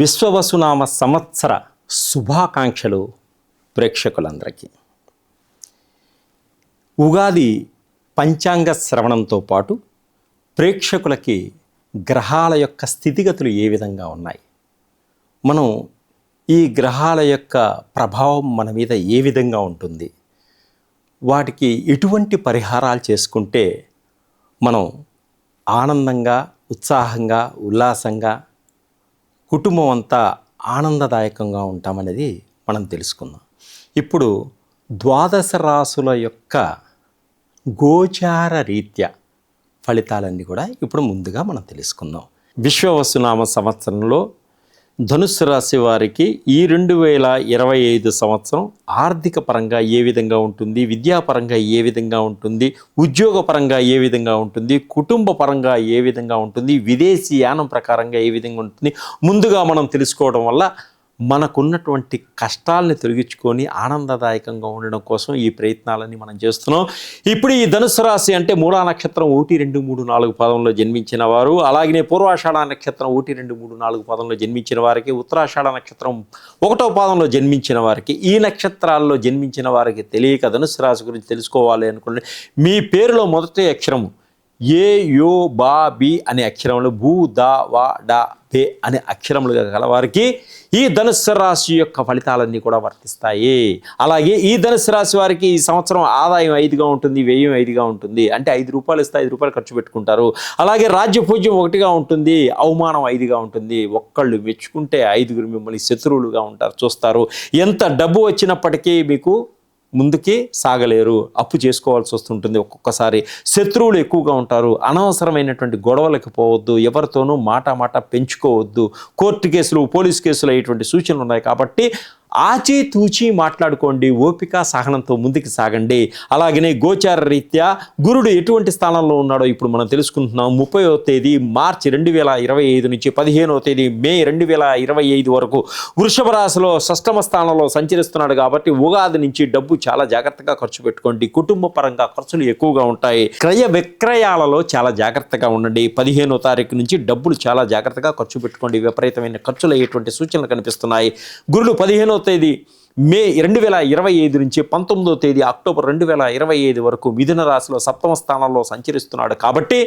విశ్వవసునామ సంవత్సర శుభాకాంక్షలు ప్రేక్షకులందరికీ. ఉగాది పంచాంగ శ్రవణంతో పాటు ప్రేక్షకులకి గ్రహాల యొక్క స్థితిగతులు ఏ విధంగా ఉన్నాయి? మనం ఈ గ్రహాల యొక్క ప్రభావం మన మీద ఏ విధంగా ఉంటుంది? వాటికి ఎటువంటి పరిహారాలు చేసుకుంటే మనం ఆనందంగా ఉత్సాహంగా ఉల్లాసంగా కుటుంబం అంతా ఆనందదాయకంగా ఉంటామనేది మనం తెలుసుకుందాం. ఇప్పుడు ద్వాదశ రాసుల యొక్క గోచార రీత్యా ఫలితాలన్నీ కూడా ఇప్పుడు ముందుగా మనం తెలుసుకుందాం. విశ్వవసునామ సంవత్సరంలో ధనుస్సు రాశి వారికి ఈ రెండు వేల ఇరవై ఐదు సంవత్సరం ఆర్థిక పరంగా ఏ విధంగా ఉంటుంది? విద్యాపరంగా ఏ విధంగా ఉంటుంది? ఉద్యోగపరంగా ఏ విధంగా ఉంటుంది? కుటుంబ పరంగా ఏ విధంగా ఉంటుంది? విదేశీ యానం ప్రకారంగా ఏ విధంగా ఉంటుంది? ముందుగా మనం తెలుసుకోవడం వల్ల మనకున్నటువంటి కష్టాలని తొలగించుకొని ఆనందదాయకంగా ఉండడం కోసం ఈ ప్రయత్నాలన్నీ మనం చేస్తున్నాం. ఇప్పుడు ఈ ధనుసు రాశి అంటే మూడా నక్షత్రం ఒకటి రెండు మూడు నాలుగు పదంలో జన్మించిన వారు అలాగనే పూర్వాషాఢ నక్షత్రం ఒకటి రెండు మూడు నాలుగు పదంలో జన్మించిన వారికి ఉత్తరాషాఢ నక్షత్రం ఒకటో పాదంలో జన్మించిన వారికి ఈ నక్షత్రాల్లో జన్మించిన వారికి తెలియక ధనుసు రాశి గురించి తెలుసుకోవాలి అనుకుంటే మీ పేరులో మొదటి అక్షరం ఏ యో బా బి అనే అక్షరంలో భూ దా వా డా పే అనే అక్షరములుగా గలవారికి ఈ ధనుస్సు రాశి యొక్క ఫలితాలన్నీ కూడా వర్తిస్తాయి. అలాగే ఈ ధనుస్సు రాశి వారికి ఈ సంవత్సరం ఆదాయం ఐదుగా ఉంటుంది వ్యయం ఐదుగా ఉంటుంది. అంటే ఐదు రూపాయలు ఇస్తే ఐదు రూపాయలు ఖర్చు పెట్టుకుంటారు. అలాగే రాజ్య పూజ్యం ఒకటిగా ఉంటుంది అవమానం ఐదుగా ఉంటుంది. ఒక్కళ్ళు మెచ్చుకుంటే ఐదుగురు మిమ్మల్ని శత్రువులుగా ఉంటారు చూస్తారు. ఎంత డబ్బు వచ్చినప్పటికీ మీకు ముందుకి సాగలేరు. అప్పు చేసుకోవాల్సి వస్తుంటుంది. ఒక్కొక్కసారి శత్రువులు ఎక్కువగా ఉంటారు. అనవసరమైనటువంటి గొడవలకు పోవద్దు. ఎవరితోనూ మాట మాట పెంచుకోవద్దు. కోర్టు కేసులు పోలీస్ కేసులు అయ్యేటువంటి సూచనలు ఉన్నాయి కాబట్టి ఆచితూచి మాట్లాడుకోండి ఓపిక సహనంతో ముందుకు సాగండి. అలాగనే గోచార రీత్యా గురుడు ఎటువంటి స్థానంలో ఉన్నాడో ఇప్పుడు మనం తెలుసుకుంటున్నాం. ముప్పైవ తేదీ మార్చి రెండు వేల ఇరవై ఐదు నుంచి పదిహేనవ తేదీ మే రెండు వేల ఇరవై ఐదు వరకు వృషభ రాశిలో షష్టమ స్థానంలో సంచరిస్తున్నాడు కాబట్టి ఉగాది నుంచి డబ్బు చాలా జాగ్రత్తగా ఖర్చు పెట్టుకోండి. కుటుంబ పరంగా ఖర్చులు ఎక్కువగా ఉంటాయి. క్రయ విక్రయాలలో చాలా జాగ్రత్తగా ఉండండి. పదిహేనో తారీఖు నుంచి డబ్బులు చాలా జాగ్రత్తగా ఖర్చు పెట్టుకోండి. విపరీతమైన ఖర్చులు అయ్యేటువంటి సూచనలు కనిపిస్తున్నాయి. గురుడు పదిహేనో తేదీ మే రెండు వేల ఇరవై ఐదు నుంచి పంతొమ్మిదో తేదీ అక్టోబర్ రెండు వేల ఇరవై ఐదు వరకు మిథున రాశిలో సప్తమ స్థానంలో సంచరిస్తున్నాడు కాబట్టి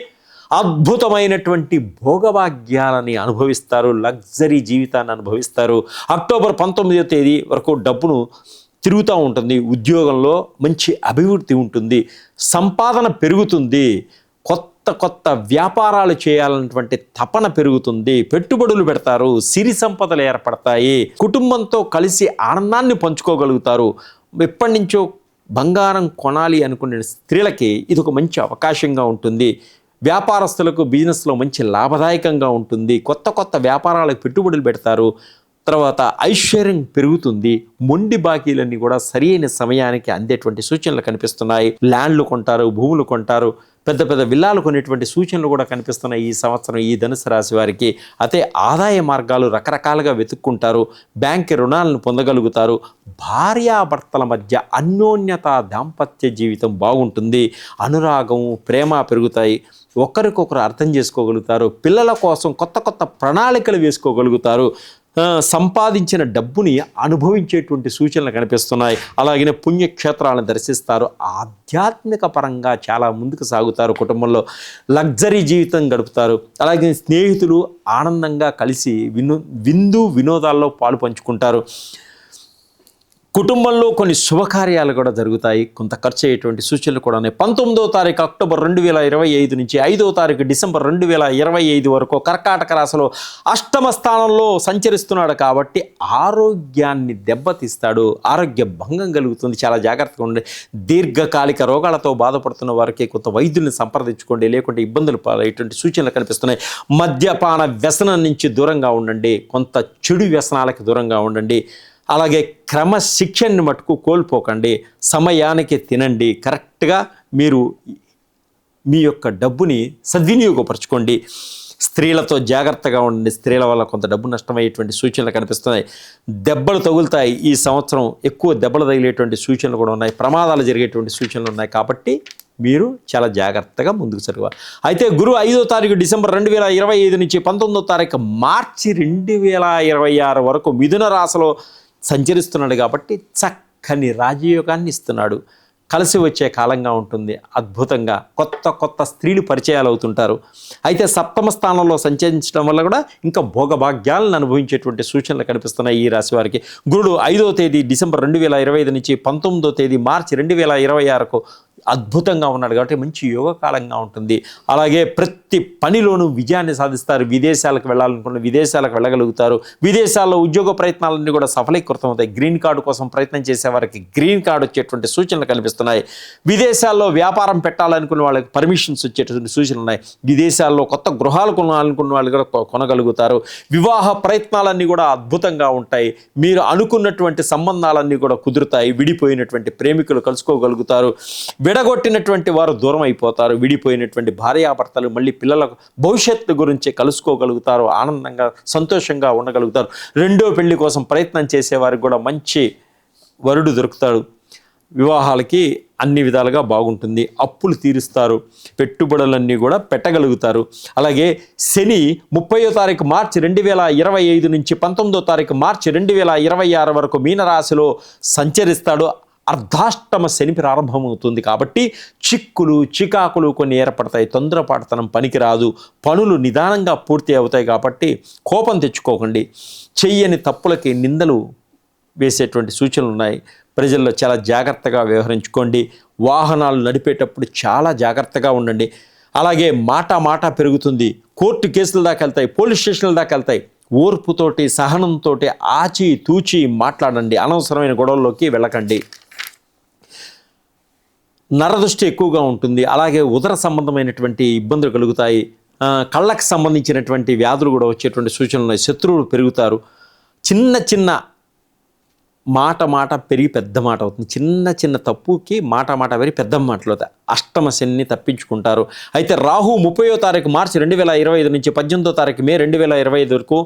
అద్భుతమైనటువంటి భోగభాగ్యాలని అనుభవిస్తారు లగ్జరీ జీవితాన్ని అనుభవిస్తారు. అక్టోబర్ పంతొమ్మిదో తేదీ వరకు డబ్బును తిరుగుతూ ఉంటుంది ఉద్యోగంలో మంచి అభివృద్ధి ఉంటుంది సంపాదన పెరుగుతుంది కొత్త కొత్త కొత్త వ్యాపారాలు చేయాలన్నటువంటి తపన పెరుగుతుంది. పెట్టుబడులు పెడతారు. సిరి సంపదలు ఏర్పడతాయి. కుటుంబంతో కలిసి ఆనందాన్ని పంచుకోగలుగుతారు. ఎప్పటి నుంచో బంగారం కొనాలి అనుకునే స్త్రీలకి ఇది ఒక మంచి అవకాశంగా ఉంటుంది. వ్యాపారస్తులకు బిజినెస్లో మంచి లాభదాయకంగా ఉంటుంది. కొత్త కొత్త వ్యాపారాలకు పెట్టుబడులు పెడతారు. తర్వాత ఐశ్వర్యం పెరుగుతుంది. మొండి బాకీలన్నీ కూడా సరైన సమయానికి అందేటువంటి సూచనలు కనిపిస్తున్నాయి. ల్యాండ్లు కొంటారు భూములు కొంటారు. పెద్ద పెద్ద విల్లాలు కొనేటువంటి సూచనలు కూడా కనిపిస్తున్నాయి ఈ సంవత్సరం ఈ ధనుసు రాశి వారికి. అయితే ఆదాయ మార్గాలు రకరకాలుగా వెతుక్కుంటారు. బ్యాంక్ రుణాలను పొందగలుగుతారు. భార్యాభర్తల మధ్య అన్యోన్యత దాంపత్య జీవితం బాగుంటుంది. అనురాగం ప్రేమ పెరుగుతాయి. ఒకరికొకరు అర్థం చేసుకోగలుగుతారు. పిల్లల కోసం కొత్త కొత్త ప్రణాళికలు వేసుకోగలుగుతారు. సంపాదించిన డబ్బుని అనుభవించేటువంటి సూచనలు కనిపిస్తున్నాయి. అలాగే పుణ్యక్షేత్రాలను దర్శిస్తారు. ఆధ్యాత్మిక పరంగా చాలా ముందుకు సాగుతారు కుటుంబంలో. లగ్జరీ జీవితం గడుపుతారు. అలాగే స్నేహితులు ఆనందంగా కలిసి విను విందు వినోదాల్లో పాలు పంచుకుంటారు. కుటుంబంలో కొన్ని శుభకార్యాలు కూడా జరుగుతాయి. కొంత ఖర్చు అయ్యేటువంటి సూచనలు కూడా ఉన్నాయి. పంతొమ్మిదో తారీఖు అక్టోబర్ రెండు వేల ఇరవై ఐదు నుంచి ఐదో తారీఖు డిసెంబర్ రెండు వేల ఇరవై ఐదు వరకు కర్కాటక రాశిలో అష్టమ స్థానంలో సంచరిస్తున్నాడు కాబట్టి ఆరోగ్యాన్ని దెబ్బతీస్తాడు. ఆరోగ్య భంగం కలుగుతుంది. చాలా జాగ్రత్తగా ఉండండి. దీర్ఘకాలిక రోగాలతో బాధపడుతున్న వారికి కొంత వైద్యుల్ని సంప్రదించుకోండి. లేకుంటే ఇబ్బందులు పాలయ్యేటువంటి సూచనలు కనిపిస్తున్నాయి. మద్యపాన వ్యసనం నుంచి దూరంగా ఉండండి. కొంత చెడు వ్యసనాలకు దూరంగా ఉండండి. అలాగే క్రమశిక్షణని మటుకు కోల్పోకండి. సమయానికి తినండి. కరెక్ట్గా మీరు మీ యొక్క డబ్బుని సద్వినియోగపరచుకోండి. స్త్రీలతో జాగ్రత్తగా ఉండండి. స్త్రీల వల్ల కొంత డబ్బు నష్టమయ్యేటువంటి సూచనలు కనిపిస్తున్నాయి. దెబ్బలు తగులుతాయి. ఈ సంవత్సరం ఎక్కువ దెబ్బలు తగిలేటువంటి సూచనలు కూడా ఉన్నాయి. ప్రమాదాలు జరిగేటువంటి సూచనలు ఉన్నాయి కాబట్టి మీరు చాలా జాగ్రత్తగా ముందుకు జరగాలి అయితే గురువు ఐదో తారీఖు డిసెంబర్ రెండు వేల ఇరవై ఐదు నుంచి పంతొమ్మిదో తారీఖు మార్చి రెండు వేల ఇరవై ఆరు వరకు మిథున రాశిలో సంచరిస్తున్నాడు కాబట్టి చక్కని రాజయోగాన్ని ఇస్తున్నాడు. కలిసి వచ్చే కాలంగా ఉంటుంది. అద్భుతంగా కొత్త కొత్త స్త్రీలు పరిచయాలు అవుతుంటారు. అయితే సప్తమ స్థానంలో సంచరించడం వల్ల కూడా ఇంకా భోగభాగ్యాలను అనుభవించేటువంటి సూచనలు కనిపిస్తున్నాయి ఈ రాశి వారికి. గురుడు ఐదో తేదీ డిసెంబర్ రెండు వేల ఇరవై ఐదు నుంచి పంతొమ్మిదో తేదీ మార్చి రెండు వేల ఇరవై ఆరుకు అద్భుతంగా ఉన్నాడు కాబట్టి మంచి యోగకాలంగా ఉంటుంది. అలాగే ప్రతి పనిలోనూ విజయాన్ని సాధిస్తారు. విదేశాలకు వెళ్ళాలనుకున్న విదేశాలకు వెళ్ళగలుగుతారు. విదేశాల్లో ఉద్యోగ ప్రయత్నాలన్నీ కూడా సఫలీకృతం అవుతాయి. గ్రీన్ కార్డు కోసం ప్రయత్నం చేసే వారికి గ్రీన్ కార్డు వచ్చేటువంటి సూచనలు కనిపిస్తున్నాయి. విదేశాల్లో వ్యాపారం పెట్టాలనుకున్న వాళ్ళకి పర్మిషన్స్ వచ్చేటువంటి సూచనలు ఉన్నాయి. విదేశాల్లో కొత్త గృహాలు కొనాలనుకున్న వాళ్ళు కూడా కొనగలుగుతారు. వివాహ ప్రయత్నాలన్నీ కూడా అద్భుతంగా ఉంటాయి. మీరు అనుకున్నటువంటి సంబంధాలన్నీ కూడా కుదురుతాయి. విడిపోయినటువంటి ప్రేమికులు కలుసుకోగలుగుతారు. విడగొట్టినటువంటి వారు దూరం అయిపోతారు విడిపోయినటువంటి భార్యాభర్తలు మళ్ళీ పిల్లలకు భవిష్యత్తు గురించి కలుసుకోగలుగుతారు ఆనందంగా సంతోషంగా ఉండగలుగుతారు. రెండో పెళ్ళి కోసం ప్రయత్నం చేసేవారికి కూడా మంచి వరుడు దొరుకుతాడు. వివాహాలకి అన్ని విధాలుగా బాగుంటుంది. అప్పులు తీరుస్తారు. పెట్టుబడులన్నీ కూడా పెట్టగలుగుతారు. అలాగే శని ముప్పయో తారీఖు మార్చి రెండు వేల ఇరవై ఐదు నుంచి పంతొమ్మిదో తారీఖు మార్చి రెండు వేల ఇరవై ఆరు వరకు మీనరాశిలో సంచరిస్తాడు. అర్ధాష్టమ శని ప్రారంభమవుతుంది కాబట్టి చిక్కులు చికాకులు కొన్ని ఏర్పడతాయి. తొందరపాటుతనం పనికిరాదు. పనులు నిదానంగా పూర్తి అవుతాయి కాబట్టి కోపం తెచ్చుకోకండి. చెయ్యని తప్పులకి నిందలు వేసేటువంటి సూచనలు ఉన్నాయి. ప్రజల్లో చాలా జాగ్రత్తగా వ్యవహరించుకోండి. వాహనాలు నడిపేటప్పుడు చాలా జాగ్రత్తగా ఉండండి. అలాగే మాట మాట పెరుగుతుంది. కోర్టు కేసుల దాకా వెళ్తాయి పోలీస్ స్టేషన్ల దాకా వెళ్తాయి. ఓర్పుతోటి సహనంతో ఆచి తూచి మాట్లాడండి. అనవసరమైన గొడవల్లోకి వెళ్ళకండి. నరదృష్టి ఎక్కువగా ఉంటుంది. అలాగే ఉదర సంబంధమైనటువంటి ఇబ్బందులు కలుగుతాయి. కళ్ళకు సంబంధించినటువంటి వ్యాధులు కూడా వచ్చేటువంటి సూచనలు శత్రువులు పెరుగుతారు. చిన్న చిన్న మాట మాట పెరిగి పెద్ద మాట అవుతుంది. చిన్న చిన్న తప్పుకి మాట మాట పెరిగి పెద్ద మాటలు అవుతాయి. అష్టమ శని తప్పించుకుంటారు. అయితే రాహు ముప్పయో తారీఖు మార్చి రెండు వేల ఇరవై ఐదు నుంచి పద్దెనిమిదో తారీఖు మే రెండు వేల ఇరవై ఐదు వరకు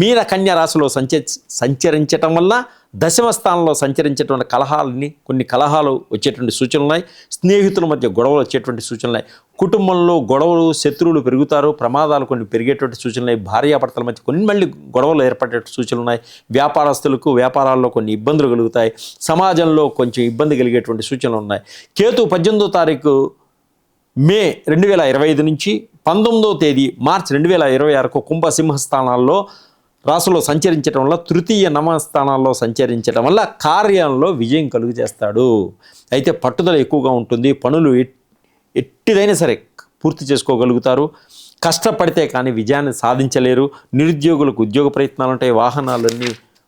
మీన కన్యా రాశిలో సంచ సంచరించటం వల్ల దశమ స్థానంలో సంచరించేటువంటి కలహాలని కొన్ని కలహాలు వచ్చేటువంటి సూచనలు ఉన్నాయి. స్నేహితుల మధ్య గొడవలు వచ్చేటువంటి సూచనలు ఉన్నాయి. కుటుంబంలో గొడవలు శత్రువులు పెరుగుతారు ప్రమాదాలు కొన్ని పెరిగేటువంటి సూచనలు ఉన్నాయి. భార్యాభర్తల మధ్య కొన్ని మళ్ళీ గొడవలు ఏర్పడే సూచనలు ఉన్నాయి. వ్యాపారస్తులకు వ్యాపారాల్లో కొన్ని ఇబ్బందులు కలుగుతాయి. సమాజంలో కొంచెం ఇబ్బంది కలిగేటువంటి సూచనలు ఉన్నాయి. కేతు పద్దెనిమిదో తారీఖు మే రెండు వేల ఇరవై ఐదు నుంచి పంతొమ్మిదో తేదీ మార్చి రెండు వేల ఇరవై ఆరుకు కుంభసింహ స్థానాల్లో రాసులో సంచరించడం వల్ల తృతీయ నమస్థానాల్లో సంచరించడం వల్ల కార్యంలో విజయం కలుగు చేస్తాడు అయితే పట్టుదల ఎక్కువగా ఉంటుంది. పనులు ఎట్- ఎట్టిదైనా సరే పూర్తి చేసుకోగలుగుతారు. కష్టపడితే కానీ విజయాన్ని సాధించలేరు. నిరుద్యోగులకు ఉద్యోగ ప్రయత్నాలు ఉంటాయి. వాహనాలన్నీ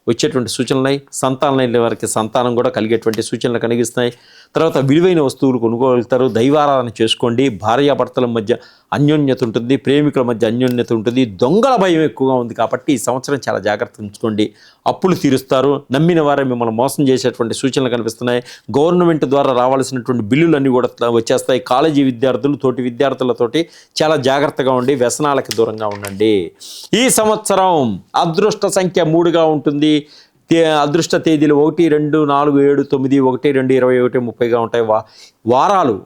వచ్చేటువంటి సూచనలు సంతానం లేని వారికి సంతానం కూడా కలిగేటువంటి సూచనలు కలిగిస్తున్నాయి తర్వాత విలువైన వస్తువులు కొనుగోలుతారు. దైవారాధన చేసుకోండి. భార్యాభర్తల మధ్య అన్యోన్యత ఉంటుంది. ప్రేమికుల మధ్య అన్యోన్యత ఉంటుంది. దొంగల భయం ఎక్కువగా ఉంది కాబట్టి ఈ సంవత్సరం చాలా జాగ్రత్త ఉంచుకోండి. అప్పులు తీరుస్తారు. నమ్మిన వారే మిమ్మల్ని మోసం చేసేటువంటి సూచనలు కనిపిస్తున్నాయి. గవర్నమెంట్ ద్వారా రావాల్సినటువంటి బిల్లులన్నీ కూడా వచ్చేస్తాయి. కాలేజీ విద్యార్థులు తోటి విద్యార్థులతోటి చాలా జాగ్రత్తగా ఉండి వ్యసనాలకి దూరంగా ఉండండి. ఈ సంవత్సరం అదృష్ట సంఖ్య మూడుగా ఉంటుంది. అదృష్ట తేదీలు ఒకటి రెండు నాలుగు ఏడు తొమ్మిది ఒకటి రెండు ఇరవై ఒకటి ముప్పైగా ఉంటాయి. వా వారాలు.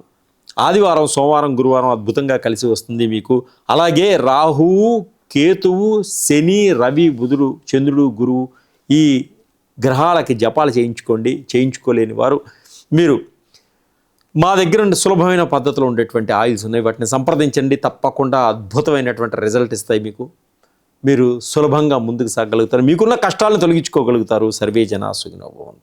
ఆదివారం సోమవారం గురువారం అద్భుతంగా కలిసి వస్తుంది మీకు. అలాగే రాహువు కేతువు శని రవి బుధుడు చంద్రుడు గురువు ఈ గ్రహాలకి జపాలు చేయించుకోండి. చేయించుకోలేని వారు మీరు. మా దగ్గర సులభమైన పద్ధతిలో ఉండేటువంటి ఆయిల్స్ ఉన్నాయి. వాటిని సంప్రదించండి. తప్పకుండా అద్భుతమైనటువంటి రిజల్ట్ ఇస్తాయి మీకు. మీరు సులభంగా ముందుకు సాగలుగుతారు. మీకున్న కష్టాలను తొలగించుకోగలుగుతారు. సర్వే జనా